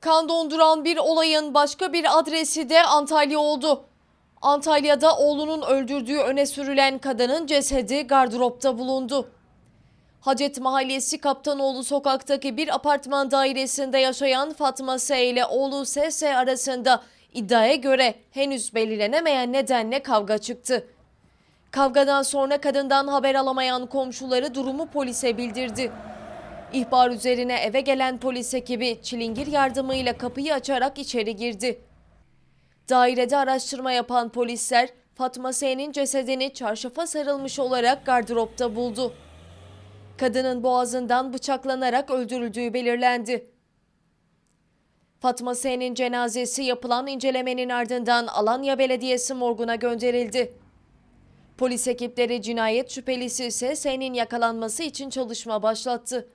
Kan donduran bir olayın başka bir adresi de Antalya oldu. Antalya'da oğlunun öldürdüğü öne sürülen kadının cesedi gardıropta bulundu. Hacet Mahallesi Kaptanoğlu sokaktaki bir apartman dairesinde yaşayan Fatma S ile oğlu SS arasında iddiaya göre henüz belirlenemeyen nedenle kavga çıktı. Kavgadan sonra kadından haber alamayan komşuları durumu polise bildirdi. İhbar üzerine eve gelen polis ekibi çilingir yardımıyla kapıyı açarak içeri girdi. Dairede araştırma yapan polisler Fatma S'nin cesedini çarşafa sarılmış olarak gardıropta buldu. Kadının boğazından bıçaklanarak öldürüldüğü belirlendi. Fatma S'nin cenazesi yapılan incelemenin ardından Alanya Belediyesi morguna gönderildi. Polis ekipleri cinayet şüphelisi ise S'nin yakalanması için çalışma başlattı.